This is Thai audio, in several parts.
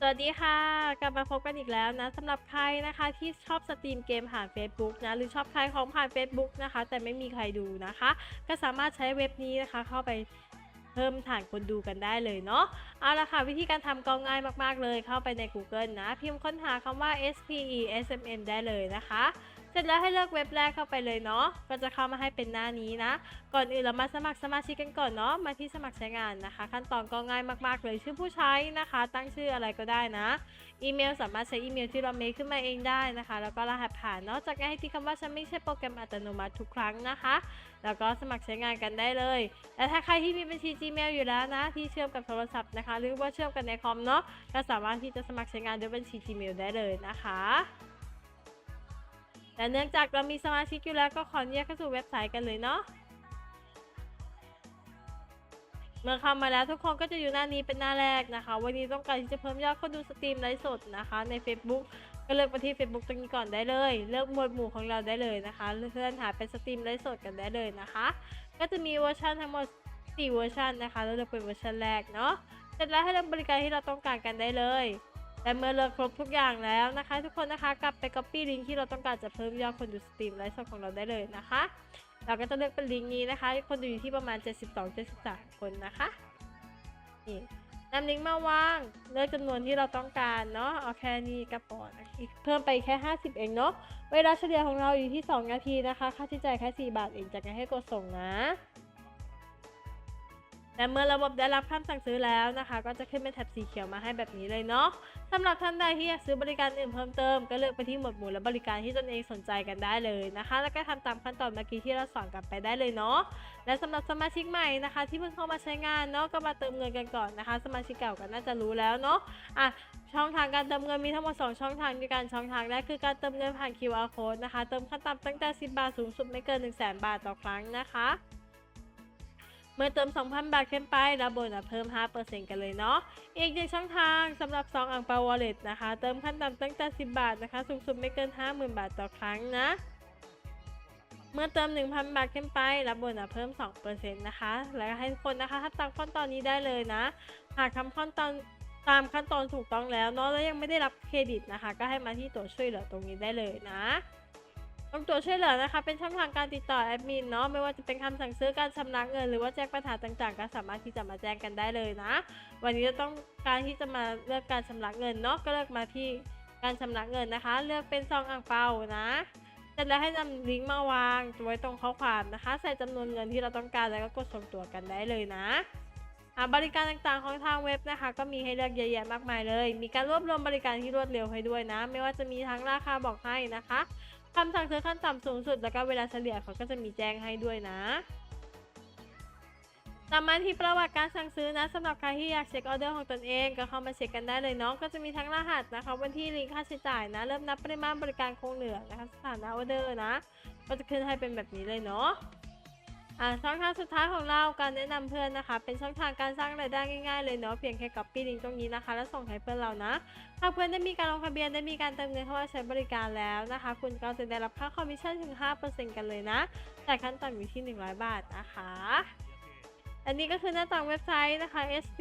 สวัสดีค่ะ กลับมาพบกันอีกแล้วนะสำหรับใครนะคะที่ชอบสตรีมเกมผ่าน Facebook นะหรือชอบขายของผ่าน Facebook นะคะ แต่ไม่มีใครดูนะคะ ก็สามารถใช้เว็บนี้นะคะเข้าไปเพิ่มฐานคนดูกันได้เลยเนาะ เอาละค่ะ วิธีการทำก็ง่ายมาก ๆ เลยเข้าไปใน Google นะ พิมพ์ค้นหาคำว่า SPE SMN ได้เลยนะคะ เสร็จแล้วให้เลือกเว็บแรกเข้าไปเลยเนาะ ก็จะเข้ามาให้เป็นหน้านี้นะ ก่อนอื่นเรามาสมัครสมาชิกกันก่อนเนาะ มาที่สมัครใช้งานนะคะ ขั้นตอนก็ง่ายมากๆเลย ชื่อผู้ใช้นะคะ ตั้งชื่ออะไรก็ได้นะ อีเมลสามารถใช้อีเมลที่เราเมคขึ้นมาเองได้นะคะ แล้วก็รหัสผ่านเนาะจากนั้นให้ที่คำว่าฉันไม่ใช่โปรแกรมอัตโนมัติทุกครั้งนะคะ แล้วก็สมัครใช้งานกันได้เลย และถ้าใครที่มีบัญชี Gmail อยู่แล้วนะ ที่เชื่อมกับโทรศัพท์นะคะ หรือว่าเชื่อมกันในคอมเนาะ ก็สามารถที่จะสมัครใช้งานด้วยบัญชี Gmail ได้เลยนะคะ แต่เนื่องจากเรามีสมาชิกอยู่แล้วก็ขออนุญาตเข้าสู่เว็บไซต์กันเลยเนาะเมื่อเข้ามาแล้วทุกคนก็จะอยู่หน้านี้เป็นหน้าแรกนะคะ วันนี้ต้องการที่จะเพิ่มยอดคนดูสตรีมไลฟ์สดนะคะ ใน Facebook ก็เลือกมาที่ Facebook ตรงนี้ก่อนได้เลย เลือกหมวดหมู่ของเราได้เลยนะคะเลื่อนหาเป็นสตรีมไลฟ์สดกันได้เลยนะคะ ก็จะมีเวอร์ชันทั้งหมด 4 เวอร์ชันนะคะแล้วเลือกเป็นเวอร์ชันแรกเนาะเสร็จแล้วให้เลือกบริการที่เราต้องการกันได้เลย และเมื่อเลือกครบทุกอย่างแล้วนะคะ ทุกคนนะคะกลับไป copy ลิงก์ที่เราต้องการจะเพิ่มยอดคนดูสตรีมไลฟ์สดของเราได้เลยนะคะ เราก็จะเลือกเป็นลิงก์นี้นะคะ คนดูอยู่ที่ประมาณ 72-73 คนนะคะนี่นำลิงก์มาวางเลือกจำนวนที่เราต้องการเนาะเอาแค่นี้ก็พอนอีกเพิ่มไปแค่ 50 เองเนาะเวลาเฉลี่ยของเราอยู่ที่ 2 นาทีนะคะ ค่าใช้จ่ายแค่ 4 บาทเองจากนั้นให้กดส่งนะ และเมื่อระบบได้รับคำสั่งซื้อแล้วนะคะ ก็จะขึ้นเป็นแถบสีเขียวมาให้แบบนี้เลยเนาะสำหรับท่านใดที่อยากซื้อบริการอื่นเพิ่มเติมก็เลือกไปที่หมวดหมู่และบริการที่ตนเองสนใจกันได้เลยนะคะ แล้วก็ทำตามขั้นตอนเมื่อกี้ที่เราสอนกันไปได้เลยเนาะและสำหรับสมาชิกใหม่นะคะ ที่เพิ่งเข้ามาใช้งานเนาะก็มาเติมเงินกันก่อนนะคะ สมาชิกเก่าก็น่าจะรู้แล้วเนาะอะช่องทางการเติมเงินมีทั้งหมด 2 ช่องทางด้วยกันช่องทางแรกคือการเติมเงินผ่าน QR code นะคะ เติมขั้นต่ำตั้งแต่ 10 บาทสูงสุดไม่เกิน 1 0 0 0 0แบาทต่อครั้งนะคะ เมื่อเติม 2,000 บาทขึ้นไป รับโบนัสเพิ่ม 5%กันเลยเนาะ อีกหนึ่งช่องทางสำหรับซองอ่างเปาวอลเล็ตนะคะ เติมขั้นต่ำตั้งแต่ 10 บาทนะคะ สูงสุดไม่เกิน 50,000 บาทต่อครั้งนะ เมื่อเติม 1,000 บาทขึ้นไป รับโบนัสเพิ่ม 2%นะคะ แล้วให้ทุกคนนะคะถ้าตามขั้นตอนนี้ได้เลยนะ หากทำขั้นตอนตามขั้นตอนถูกต้องแล้วเนาะ แล้วยังไม่ได้รับเครดิตนะคะ ก็ให้มาที่ตัวช่วยเหลือตรงนี้ได้เลยนะ ตรงตัวช่วยเหลือนะคะ เป็นช่องทางการติดต่อแอดมินเนาะไม่ว่าจะเป็นคำสั่งซื้อการชำระเงิน หรือว่าแจ้งปัญหาต่างๆ ก็สามารถที่จะมาแจ้งกันได้เลยนะ วันนี้จะต้องการที่จะมาเลือกการชำระเงินเนาะก็เลือกมาที่การชำระเงินนะคะ เลือกเป็นซองอ่างเปานะเสร็จแล้วให้นำลิงก์มาวางไว้ตรงข้อความนะคะ ใส่จำนวนเงินที่เราต้องการแล้วก็กดส่งตัวกันได้เลยนะบริการต่างๆของทางเว็บนะคะ ก็มีให้เลือกเยอะแยะมากมายเลย มีการรวบรวมบริการที่รวดเร็วให้ด้วยนะ ไม่ว่าจะมีทั้งราคาบอกให้นะคะ คำสั่งซื้อขั้นต่ำสูงสุดแล้วก็เวลาเฉลี่ยเขาก็จะมีแจ้งให้ด้วยนะตามมาที่ประวัติการสั่งซื้อนะสำหรับใครที่อยากเช็คออเดอร์ของตนเองก็เข้ามาเช็คกันได้เลยเนาะก็จะมีทั้งรหัสนะคะวันที่ลิงก์ค่าใช้จ่ายนะ เริ่มนับปริมาณบริการคงเหลือนะคะสถานะออเดอร์นะ ก็จะขึ้นให้เป็นแบบนี้เลยเนาะ อ่าช่องทางสุดท้ายของเราการแนะนำเพื่อนนะคะ เป็นช่องทางการสร้างรายได้ง่ายๆเลยเนาะเพียงแค่ copy ลิงก์ตรงนี้นะคะ แล้วส่งให้เพื่อนเรานะถ้าเพื่อนได้มีการลงทะเบียนได้มีการเติมเงินเข้ามาใช้บริการแล้วนะคะ คุณก็จะได้รับค่าคอมมิชชั่นถึง 5%กันเลยนะแต่ขั้นต่ำอยู่ที่ 100 บาทนะคะอันนี้ก็คือหน้าต่างเว็บไซต์นะคะ SP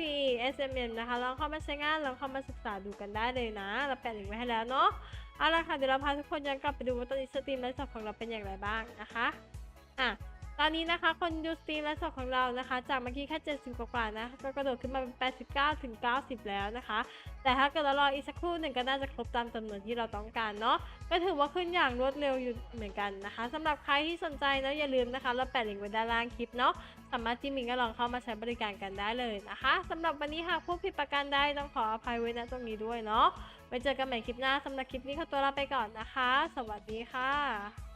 SMM นะคะ ลองเข้ามาใช้งาน ลองเข้ามาศึกษาดูกันได้เลยนะ เราแปะลิงก์ไว้ให้แล้วเนาะ เอาละค่ะ เดี๋ยวเราพาทุกคนย้อนกลับไปดูว่าตอนนี้สตรีมไลฟ์สดของเราเป็นอย่างไรบ้างนะคะ อะ ตอนนี้นะคะ คนดูสตรีมไลฟ์สดของเรานะคะ จากเมื่อกี้แค่ 70 กว่าๆนะ ก็กระโดดขึ้นมาเป็น 89 ถึง 90 แล้วนะคะ แต่ถ้าเกิดเรารออีกสักครู่หนึ่งก็น่าจะครบตามจำนวนที่เราต้องการเนาะ ก็ถือว่าขึ้นอย่างรวดเร็วอยู่เหมือนกันนะคะสำหรับใครที่สนใจนะอย่าลืมนะคะ เราแปะลิงก์ไว้ด้านล่างคลิปเนาะ สามารถจิ้มลิงก์ก็ลองเข้ามาใช้บริการกันได้เลยนะคะสำหรับวันนี้หากผู้ผิดประการใดต้องขออภัยไว้ณตรงนี้ด้วยเนาะไว้เจอกันใหม่คลิปหน้าสำหรับคลิปนี้ขอตัวลาไปก่อนนะคะ สวัสดีค่ะ